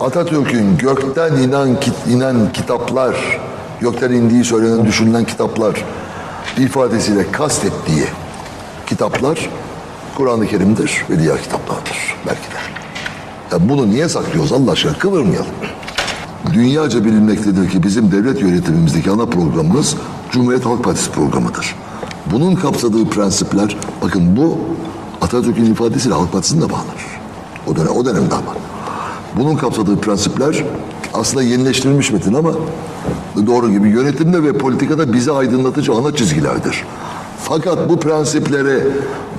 Atatürk'ün gökten inen, kit- inen kitaplar, gökten indiği söylenen, düşünülen kitaplar ifadesiyle kastettiği kitaplar Kur'an-ı Kerim'dir ve diğer kitaplardır belki de. Ya bunu niye saklıyoruz Allah aşkına? Kıvırmayalım. Dünyaca bilinmektedir ki bizim devlet yönetimimizdeki ana programımız Cumhuriyet Halk Partisi programıdır. Bunun kapsadığı prensipler, bakın bu Atatürk'ün ifadesiyle Halk Partisi'nin de bağlanır. O, dönem, o dönemde ama. Bunun kapsadığı prensipler aslında yenileştirilmiş metin ama doğru gibi yönetimde ve politikada bizi aydınlatıcı ana çizgilerdir. Fakat bu prensiplere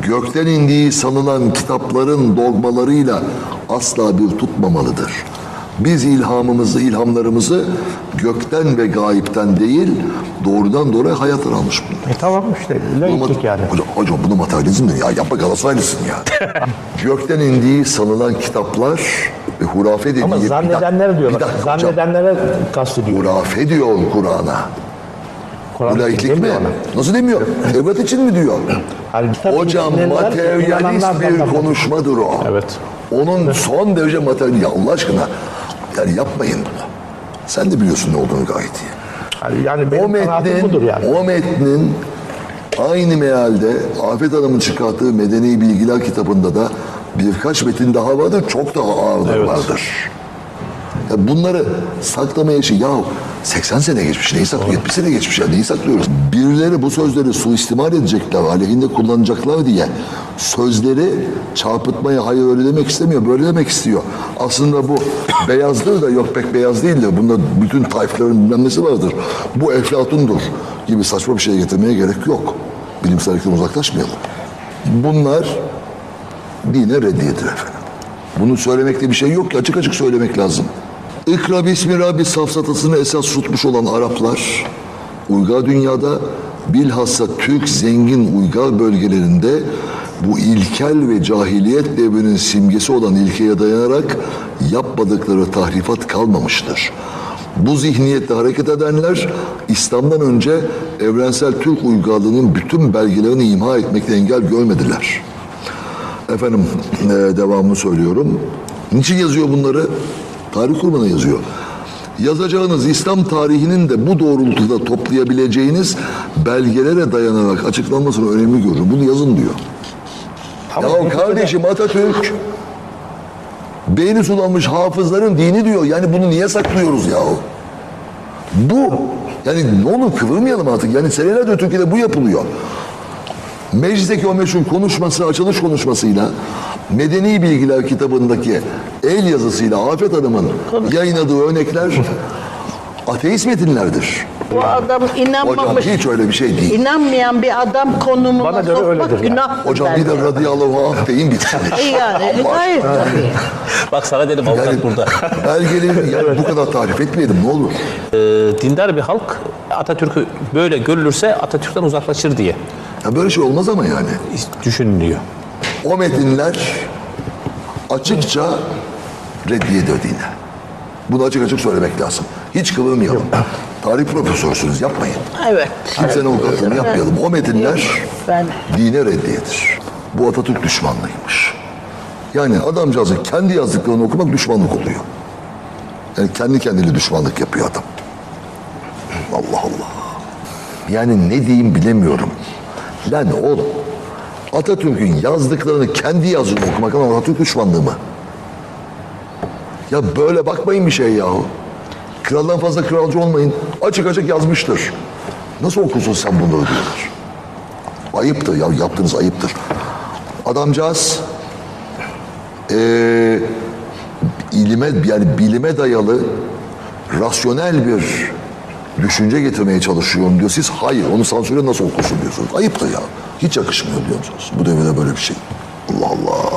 gökten indiği sanılan kitapların dogmalarıyla asla bir tutmamalıdır. Biz ilhamımızı, ilhamlarımızı gökten ve gayipten değil, doğrudan doğruya hayattan almış bunlar. E tamam işte laiklik yani. Hocam, hocam bunu materyalizm mi? Ya yapma Galatasaraylısın ya. gökten indiği sanılan kitaplar ve hurafe dediği... Ama zannedenlere bir diyorlar. dakika. Zannedenlere kastediyor. Hurafe diyor Kur'an'a. Kur'an Bu laiklik mi? ona. Nasıl demiyor? Evet için mi diyor? Yani Hocam materyalist bir konuşmadır o. Evet. Onun son derece materyal. Ya Allah aşkına yani yapmayın bunu. Sen de biliyorsun ne olduğunu gayet iyi. Yani, yani O benim kanaatim metnin, budur yani. o metnin aynı mealde Afet Hanım'ın çıkarttığı Medeni Bilgiler kitabında da birkaç metin daha vardır. Çok daha ağırdır Evet. vardır. Ya bunları saklamaya şey ya 80 sene geçmiş neyi saklıyor? 70 sene geçmiş ya neyi saklıyoruz? Birileri bu sözleri suistimal edecekler, aleyhinde kullanacaklar diye sözleri çarpıtmaya hayır öyle demek istemiyor, böyle demek istiyor. Aslında bu beyazdır da yok pek beyaz değildir. Bunda bütün tayfların bilmem nesi vardır. Bu eflatundur gibi saçma bir şey getirmeye gerek yok. Bilimsellikten uzaklaşmayalım. Bunlar dine reddiyedir efendim. Bunu söylemekte bir şey yok ki açık açık söylemek lazım. İkra bismi Rabbi safsatasını esas tutmuş olan Araplar uygar dünyada bilhassa Türk zengin uygar bölgelerinde bu ilkel ve cahiliyet devrinin simgesi olan ilkeye dayanarak yapmadıkları tahrifat kalmamıştır. Bu zihniyetle hareket edenler İslam'dan önce evrensel Türk uygarlığının bütün belgelerini imha etmekte engel görmediler. Efendim e, devamını söylüyorum. Niçin yazıyor bunları? Tarih kurumuna yazıyor. Yazacağınız İslam tarihinin de bu doğrultuda toplayabileceğiniz belgelere dayanarak açıklanmasını önemli görürüm. Bunu yazın diyor. Ama ya kardeşim Atatürk beyni sulanmış hafızların dini diyor. Yani bunu niye saklıyoruz ya? Bu yani ne olur kıvırmayalım artık. Yani senelerdir Türkiye'de bu yapılıyor. Meclisteki o meşhur konuşması, açılış konuşmasıyla Medeni Bilgiler kitabındaki el yazısıyla Afet Hanım'ın yayınladığı örnekler ateist metinlerdir. Bu adam Hocam inanmamış. hiç öyle bir şey değil. İnanmayan bir adam konumuna Bana göre sokmak öyledir yani. günah. Hocam bir de radıyallahu anh deyin bitsin. yani tabii. Bak sana dedim avukat Yani burada. belgeleri yani bu kadar tarif etmeyelim ne olur. Ee, dindar bir halk Atatürk'ü böyle görülürse Atatürk'ten uzaklaşır diye Ya böyle şey olmaz ama yani. düşünülüyor. O metinler açıkça reddiye ediyor dine. Bunu açık açık söylemek lazım. Hiç kıvırmayalım. Tarih profesörsünüz yapmayın. Evet. Kimsenin avukatlığını yapmayalım. O metinler Ben dine reddiyedir. Bu Atatürk düşmanlığıymış. Yani adamcağızın kendi yazdıklarını okumak düşmanlık oluyor. Yani kendi kendine düşmanlık yapıyor adam. Allah Allah. Yani ne diyeyim bilemiyorum. Lan oğlum Atatürk'ün yazdıklarını kendi yazdığını okumak ama Atatürk düşmanlığı mı? Ya böyle bakmayın bir şey yahu. Kraldan fazla kralcı olmayın. Açık açık yazmıştır. Nasıl okursun sen bunları diyorlar. Ayıptır ya yaptığınız ayıptır. Adamcağız eee ilime yani bilime dayalı rasyonel bir düşünce getirmeye çalışıyorum diyor. Siz hayır onu sansüre nasıl okursun diyorsunuz. Ayıptır ya. Hiç yakışmıyor diyor musunuz? Bu devirde böyle bir şey. Allah Allah.